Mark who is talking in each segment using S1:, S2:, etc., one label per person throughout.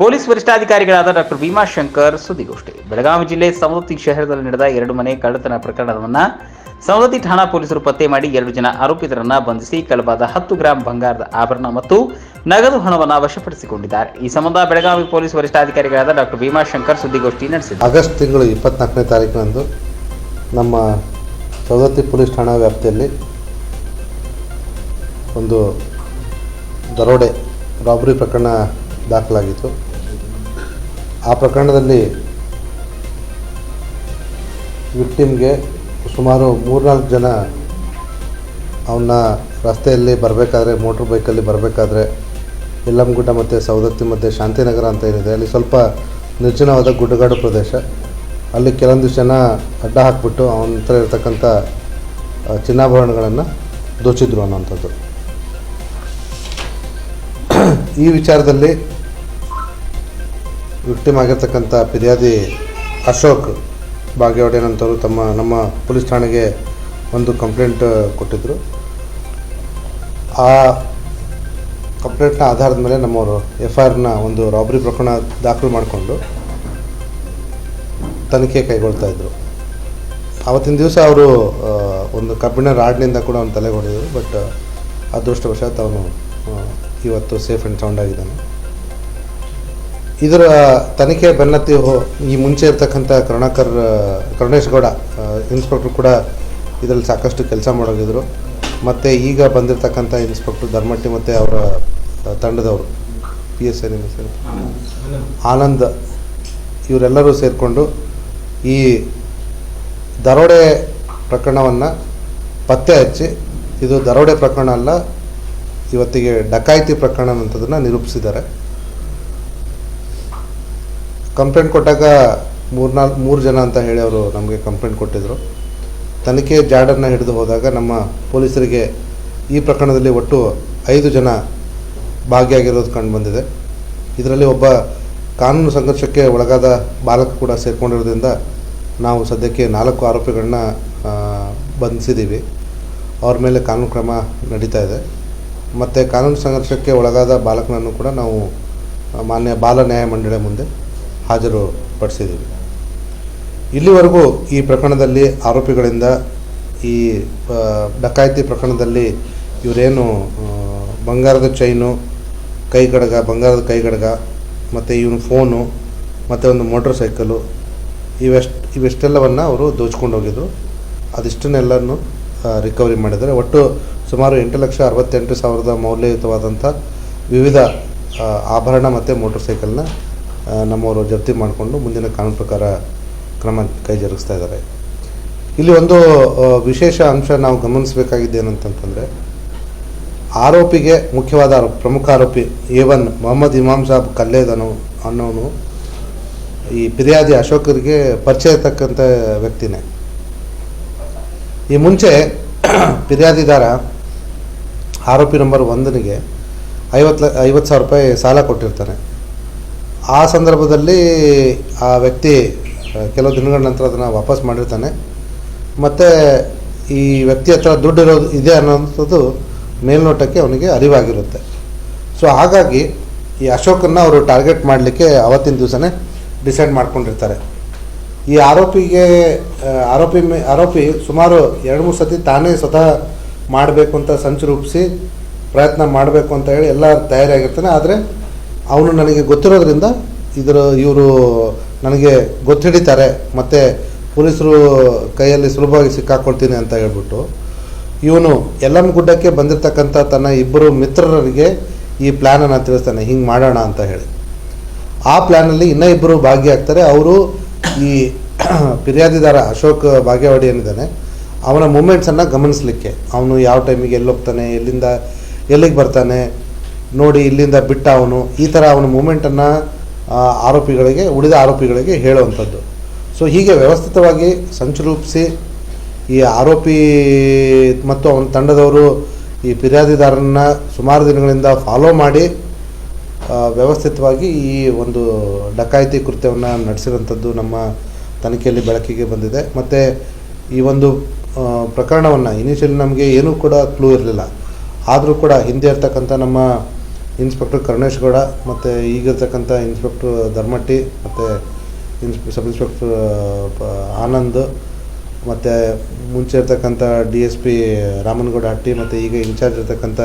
S1: Police ವರಿಷ್ಠಾಧಿಕಾರಿಗಳಾದ doctor Bhimashankar ಸುದ್ದಿಗೋಷ್ಠಿ. ಬೆಳಗಾವಿ ಜಿಲ್ಲೆ ಸವದತ್ತಿ ಶಹರದಲ್ಲಿ ನಡೆದ ಎರಡು ಮನೆ ಕಳ್ಳತನ ಪ್ರಕರಣವನ್ನ ಸವದತ್ತಿ ಠಾಣಾ ಪೊಲೀಸರು ಪತ್ತೆ ಮಾಡಿ ಎರಡು ಜನ ಆರೋಪಿತರನ್ನ ಬಂಧಿಸಿ ಕಳವಾದ ಹತ್ತು ಗ್ರಾಂ ಬಂಗಾರದ ಆಭರಣ ಮತ್ತು ನಗದು ಹಣವನ್ನು ವಶಪಡಿಸಿಕೊಂಡಿದ್ದಾರೆ. ಈ ಸಂಬಂಧ ಬೆಳಗಾವಿ ಪೊಲೀಸ್ ವರಿಷ್ಠಾಧಿಕಾರಿಗಳಾದ ಡಾಕ್ಟರ್ ಭೀಮಾಶಂಕರ್ ಸುದ್ದಿಗೋಷ್ಠಿ ನಡೆಸಿದರು.
S2: ಆಗಸ್ಟ್ ತಿಂಗಳು ಇಪ್ಪತ್ನಾಲ್ಕನೇ ತಾರೀಕಿನಂದು ನಮ್ಮ ಸವದತ್ತಿ ಪೊಲೀಸ್ ಠಾಣಾ ವ್ಯಾಪ್ತಿಯಲ್ಲಿ ಒಂದು ದರೋಡೆ, ರಾಬರಿ ಪ್ರಕರಣ ದಾಖಲಾಗಿತ್ತು. ಆ ಪ್ರಕರಣದಲ್ಲಿ ವಿಕ್ಟಿಮ್ಗೆ ಸುಮಾರು ಮೂರ್ನಾಲ್ಕು ಜನ ಅವನ್ನ ರಸ್ತೆಯಲ್ಲಿ ಬರಬೇಕಾದ್ರೆ, ಮೋಟ್ರ್ ಬೈಕಲ್ಲಿ ಬರಬೇಕಾದ್ರೆ ಯಲ್ಲಂಗುಡ್ಡ ಮತ್ತು ಸವದತ್ತಿ ಮತ್ತು ಶಾಂತಿನಗರ ಅಂತ ಏನಿದೆ, ಅಲ್ಲಿ ಸ್ವಲ್ಪ ನಿರ್ಜನವಾದ ಗುಡ್ಡಗಾಡು ಪ್ರದೇಶ. ಅಲ್ಲಿ ಕೆಲವೊಂದಿಷ್ಟು ಜನ ಅಡ್ಡ ಹಾಕ್ಬಿಟ್ಟು ಅವನ ಹತ್ರ ಇರತಕ್ಕಂಥ ಚಿನ್ನಾಭರಣಗಳನ್ನು ದೋಚಿದ್ರು ಅನ್ನೋಂಥದ್ದು ಈ ವಿಚಾರದಲ್ಲಿ ವಿಕ್ಟಿಮ್ ಆಗಿರ್ತಕ್ಕಂಥ ಫಿರ್ಯಾದಿ ಅಶೋಕ್ ಬಾಗೇವಾಡಿನಂತವರು ತಮ್ಮ ನಮ್ಮ ಪೊಲೀಸ್ ಠಾಣೆಗೆ ಒಂದು ಕಂಪ್ಲೇಂಟ್ ಕೊಟ್ಟಿದ್ದರು ಆ ಕಂಪ್ಲೇಂಟ್ನ ಆಧಾರದ ಮೇಲೆ ನಮ್ಮವರು ಎಫ್ ಐ ಆರ್ನ ಒಂದು ರಾಬರಿ ಪ್ರಕರಣ ದಾಖಲು ಮಾಡಿಕೊಂಡು ತನಿಖೆ ಕೈಗೊಳ್ತಾ ಇದ್ದರು ಆವತ್ತಿನ ದಿವಸ ಅವರು ಒಂದು ಕಬ್ಬಿಣ ರಾಡ್ನಿಂದ ಕೂಡ ಅವನು ತಲೆಗೆ ಹೊಡೆದರು, ಬಟ್ ಅದೃಷ್ಟವಶಾತ್ ಅವನು ಇವತ್ತು ಸೇಫ್ ಆ್ಯಂಡ್ ಸೌಂಡ್ ಆಗಿದ್ದಾನೆ. ಇದರ ತನಿಖೆ ಬೆನ್ನತ್ತಿ ಈ ಮುಂಚೆ ಇರ್ತಕ್ಕಂಥ ಕರುಣಾಕರ್ ಕರುಣೇಶ್ ಗೌಡ ಇನ್ಸ್ಪೆಕ್ಟ್ರ್ ಕೂಡ ಇದರಲ್ಲಿ ಸಾಕಷ್ಟು ಕೆಲಸ ಮಾಡೋಗಿದ್ರು ಮತ್ತು ಈಗ ಬಂದಿರತಕ್ಕಂಥ ಇನ್ಸ್ಪೆಕ್ಟ್ರ್ ಧರ್ಮಟ್ಟಿ ಮತ್ತು ಅವರ ತಂಡದವರು ಪಿ ಎಸ್ ಹೆಸರು ಆನಂದ್, ಇವರೆಲ್ಲರೂ ಸೇರಿಕೊಂಡು ಈ ದರೋಡೆ ಪ್ರಕರಣವನ್ನು ಪತ್ತೆ ಹಚ್ಚಿ, ಇದು ದರೋಡೆ ಪ್ರಕರಣ ಅಲ್ಲ, ಇವತ್ತಿಗೆ ಡಕಾಯಿತಿ ಪ್ರಕರಣ ಅಂತದನ್ನು ನಿರೂಪಿಸಿದ್ದಾರೆ. ಕಂಪ್ಲೇಂಟ್ ಕೊಟ್ಟಾಗ ಮೂರ್ನಾಲ್ಕು ಮೂರು ಜನ ಅಂತ ಹೇಳಿ ಅವರು ನಮಗೆ ಕಂಪ್ಲೇಂಟ್ ಕೊಟ್ಟಿದ್ದರು ತನಿಖೆ ಜಾಡನ್ನು ಹಿಡಿದು ಹೋದಾಗ ನಮ್ಮ ಪೊಲೀಸರಿಗೆ ಈ ಪ್ರಕರಣದಲ್ಲಿ ಒಟ್ಟು ಐದು ಜನ ಭಾಗಿಯಾಗಿರೋದು ಕಂಡು ಬಂದಿದೆ. ಇದರಲ್ಲಿ ಒಬ್ಬ ಕಾನೂನು ಸಂಘರ್ಷಕ್ಕೆ ಒಳಗಾದ ಬಾಲಕ ಕೂಡ ಸೇರಿಕೊಂಡಿರೋದ್ರಿಂದ ನಾವು ಸದ್ಯಕ್ಕೆ ನಾಲ್ಕು ಆರೋಪಿಗಳನ್ನ ಬಂಧಿಸಿದ್ದೀವಿ ಅವ್ರ ಮೇಲೆ ಕಾನೂನು ಕ್ರಮ ನಡೀತಾ ಇದೆ. ಮತ್ತು ಕಾನೂನು ಸಂಘರ್ಷಕ್ಕೆ ಒಳಗಾದ ಬಾಲಕನನ್ನು ಕೂಡ ನಾವು, ಮಾನ್ಯ ಬಾಲ ನ್ಯಾಯ ಮಂಡಳಿ ಮುಂದೆ ಹಾಜರುಪಡಿಸಿದ್ದೀವಿ. ಇಲ್ಲಿವರೆಗೂ ಈ ಪ್ರಕರಣದಲ್ಲಿ ಆರೋಪಿಗಳಿಂದ ಈ ಡಕಾಯತಿ ಪ್ರಕರಣದಲ್ಲಿ ಇವರೇನು ಬಂಗಾರದ ಚೈನು ಕೈಗಡಗ ಬಂಗಾರದ ಕೈಗಡಗ ಮತ್ತು ಇವನು ಫೋನು, ಮತ್ತು ಒಂದು ಮೋಟ್ರ್ ಸೈಕಲು, ಇವೆಷ್ಟು, ಇವೆಷ್ಟೆಲ್ಲವನ್ನು ಅವರು ದೋಚ್ಕೊಂಡು ಹೋಗಿದ್ರು. ಅದಿಷ್ಟನ್ನೆಲ್ಲನೂ ರಿಕವರಿ ಮಾಡಿದ್ದಾರೆ. ಒಟ್ಟು ಸುಮಾರು ಎಂಟು ಲಕ್ಷ ಅರವತ್ತೆಂಟು ಸಾವಿರದ ಮೌಲ್ಯಯುತವಾದಂಥ ವಿವಿಧ ಆಭರಣ ಮತ್ತು ಮೋಟ್ರ್ ಸೈಕಲ್ನ ನಮ್ಮವರು ಜಪ್ತಿ ಮಾಡಿಕೊಂಡು ಮುಂದಿನ ಕಾನೂನು ಪ್ರಕಾರ ಕ್ರಮ ಕೈ ಜರುಗಿಸ್ತಾ ಇದ್ದಾರೆ. ಇಲ್ಲಿ ಒಂದು ವಿಶೇಷ ಅಂಶ ನಾವು ಗಮನಿಸಬೇಕಾಗಿದ್ದೇನಂತಂತಂದರೆ ಆರೋಪಿಗೆ ಮುಖ್ಯವಾದ ಆರೋಪ, ಪ್ರಮುಖ ಆರೋಪಿ ಒನ್ ಮೊಹಮ್ಮದ್ ಇಮಾಮ್ ಸಾಬ್ ಕಲ್ಲೇದನು ಅನ್ನೋನು ಈ ಫಿರ್ಯಾದಿ ಅಶೋಕರಿಗೆ ಪರಿಚಯ ಇರ್ತಕ್ಕಂಥ ವ್ಯಕ್ತಿನೇ. ಈ ಮುಂಚೆ ಫಿರ್ಯಾದಿದಾರ ಆರೋಪಿ ನಂಬರ್ ಒಂದನಿಗೆ ಐವತ್ತು ಐವತ್ತು ಸಾವಿರ ರೂಪಾಯಿ ಸಾಲ ಕೊಟ್ಟಿರ್ತಾನೆ. ಆ ಸಂದರ್ಭದಲ್ಲಿ ಆ ವ್ಯಕ್ತಿ ಕೆಲವು ದಿನಗಳ ನಂತರ ಅದನ್ನು ವಾಪಸ್ ಮಾಡಿರ್ತಾನೆ. ಮತ್ತು ಈ ವ್ಯಕ್ತಿ ಹತ್ರ ದುಡ್ಡು ಇರೋದು ಇದೆ ಅನ್ನೋಂಥದ್ದು ಮೇಲ್ನೋಟಕ್ಕೆ ಅವನಿಗೆ ಅರಿವಾಗಿರುತ್ತೆ. ಸೊ ಹಾಗಾಗಿ ಈ ಅಶೋಕನ್ನ ಅವರು ಟಾರ್ಗೆಟ್ ಮಾಡಲಿಕ್ಕೆ ಅವತ್ತಿನ ದಿವಸನೇ ಡಿಸೈಡ್ ಮಾಡ್ಕೊಂಡಿರ್ತಾರೆ. ಈ ಆರೋಪಿಗೆ ಆರೋಪಿ ಆರೋಪಿ ಸುಮಾರು ಎರಡು ಮೂರು ಸತಿ ತಾನೇ ಸ್ವತಃ ಮಾಡಬೇಕು ಅಂತ ಸಂಚು ರೂಪಿಸಿ ಪ್ರಯತ್ನ ಮಾಡಬೇಕು ಅಂತ ಹೇಳಿ ಎಲ್ಲ ತಯಾರಿಯಾಗಿರ್ತಾನೆ. ಆದರೆ ಅವನು ನನಗೆ ಗೊತ್ತಿರೋದ್ರಿಂದ ಇದರ ಇವರು ನನಗೆ ಗೊತ್ತಿಡಿತಾರೆ, ಮತ್ತು ಪೊಲೀಸರು ಕೈಯಲ್ಲಿ ಸುಲಭವಾಗಿ ಸಿಕ್ಕಾಕೊಳ್ತೀನಿ ಅಂತ ಹೇಳ್ಬಿಟ್ಟು. ಇವನು ಎಲ್ಲಮ್ ಗುಡ್ಡಕ್ಕೆ ಬಂದಿರತಕ್ಕಂಥ ತನ್ನ ಇಬ್ಬರು ಮಿತ್ರರಿಗೆ ಈ ಪ್ಲ್ಯಾನನ್ನು ತಿಳಿಸ್ತಾನೆ, ಹಿಂಗೆ ಮಾಡೋಣ ಅಂತ ಹೇಳಿ. ಆ ಪ್ಲ್ಯಾನಲ್ಲಿ ಇನ್ನೂ ಇಬ್ಬರು ಭಾಗಿಯಾಗ್ತಾರೆ. ಅವರು ಈ ಫಿರ್ಯಾದಿದಾರ ಅಶೋಕ್ ಭಾಗ್ಯವಾಡಿ ಏನಿದ್ದಾನೆ, ಅವನ ಮೂಮೆಂಟ್ಸನ್ನು ಗಮನಿಸಲಿಕ್ಕೆ. ಅವನು ಯಾವ ಟೈಮಿಗೆ ಎಲ್ಲಿ ಹೋಗ್ತಾನೆ, ಎಲ್ಲಿಂದ ಎಲ್ಲಿಗೆ ಬರ್ತಾನೆ ನೋಡಿ ಇಲ್ಲಿಂದ ಬಿಟ್ಟ ಅವನು ಈ ಥರ ಅವನ ಮೂಮೆಂಟನ್ನು ಆರೋಪಿಗಳಿಗೆ, ಉಳಿದ ಆರೋಪಿಗಳಿಗೆ ಹೇಳುವಂಥದ್ದು. ಸೊ ಹೀಗೆ ವ್ಯವಸ್ಥಿತವಾಗಿ ಸಂಚು ರೂಪಿಸಿ, ಈ ಆರೋಪಿ ಮತ್ತು ಅವನ ತಂಡದವರು ಈ ಫಿರ್ಯಾದಿದಾರನ್ನ ಸುಮಾರು ದಿನಗಳಿಂದ ಫಾಲೋ ಮಾಡಿ ವ್ಯವಸ್ಥಿತವಾಗಿ ಈ ಒಂದು ಡಕಾಯಿತಿ ಕೃತ್ಯವನ್ನು ನಡೆಸಿರೋಂಥದ್ದು ನಮ್ಮ ತನಿಖೆಯಲ್ಲಿ ಬೆಳಕಿಗೆ ಬಂದಿದೆ. ಮತ್ತು ಈ ಒಂದು ಪ್ರಕರಣವನ್ನು ಇನಿಷಿಯಲಿ ನಮಗೆ ಏನೂ ಕೂಡ ಕ್ಲೂ ಇರಲಿಲ್ಲ. ಆದರೂ ಕೂಡ ಹಿಂದೆ ಇರ್ತಕ್ಕಂಥ ನಮ್ಮ ಇನ್ಸ್ಪೆಕ್ಟರ್ ಕರುಣೇಶ್ಗೌಡ ಮತ್ತು ಈಗಿರ್ತಕ್ಕಂಥ ಇನ್ಸ್ಪೆಕ್ಟ್ರ್ ಧರ್ಮಟ್ಟಿ ಮತ್ತು ಇನ್ಸ್, ಸಬ್ ಇನ್ಸ್ಪೆಕ್ಟ್ರ್ ಆನಂದ್ ಮತ್ತು ಮುಂಚೆ ಇರ್ತಕ್ಕಂಥ D S P Ramanagouda Hatti ಮತ್ತು ಈಗ ಇನ್ಚಾರ್ಜ್ ಇರ್ತಕ್ಕಂಥ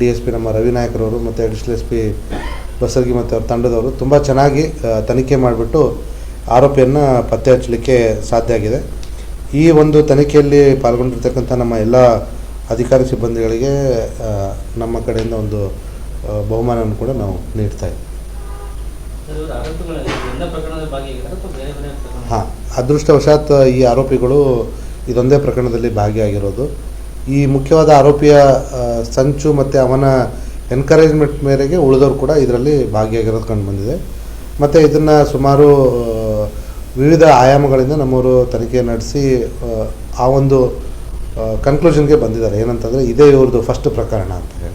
S2: ಡಿ ಎಸ್ ಪಿ ನಮ್ಮ ರವಿನಾಯಕರವರು ಮತ್ತು ಅಡಿಷನಲ್ ಎಸ್ ಪಿ ಬಸರ್ಗಿ ಮತ್ತು ಅವ್ರ ತಂಡದವರು ತುಂಬ ಚೆನ್ನಾಗಿ ತನಿಖೆ ಮಾಡಿಬಿಟ್ಟು ಆರೋಪಿಯನ್ನು ಪತ್ತೆ ಹಚ್ಚಲಿಕ್ಕೆ ಸಾಧ್ಯ ಆಗಿದೆ. ಈ ಒಂದು ತನಿಖೆಯಲ್ಲಿ ಪಾಲ್ಗೊಂಡಿರ್ತಕ್ಕಂಥ ನಮ್ಮ ಎಲ್ಲ ಅಧಿಕಾರಿ ಸಿಬ್ಬಂದಿಗಳಿಗೆ ನಮ್ಮ ಕಡೆಯಿಂದ ಒಂದು ಬಹುಮಾನವನ್ನು ಕೂಡ ನಾವು ನೀಡ್ತಾ ಇದ್ದೀವಿ ಹಾಂ ಅದೃಷ್ಟವಶಾತ್ ಈ ಆರೋಪಿಗಳು ಇದೊಂದೇ ಪ್ರಕರಣದಲ್ಲಿ ಭಾಗಿಯಾಗಿರೋದು. ಈ ಮುಖ್ಯವಾದ ಆರೋಪಿಯ ಸಂಚು ಮತ್ತು ಅವನ ಎನ್ಕರೇಜ್ಮೆಂಟ್ ಮೇರೆಗೆ ಉಳಿದವರು ಕೂಡ ಇದರಲ್ಲಿ ಭಾಗಿಯಾಗಿರೋದು ಕಂಡು ಬಂದಿದೆ. ಮತ್ತು ಇದನ್ನು ಸುಮಾರು ವಿವಿಧ ಆಯಾಮಗಳಿಂದ ನಮ್ಮವರು ತನಿಖೆ ನಡೆಸಿ ಆ, ಆ ಒಂದು ಕನ್ಕ್ಲೂಷನ್ಗೆ ಬಂದಿದ್ದಾರೆ. ಏನಂತಂದರೆ ಇದೇ ಇವ್ರದ್ದು ಫಸ್ಟ್ ಪ್ರಕರಣ ಅಂತ ಹೇಳಿ.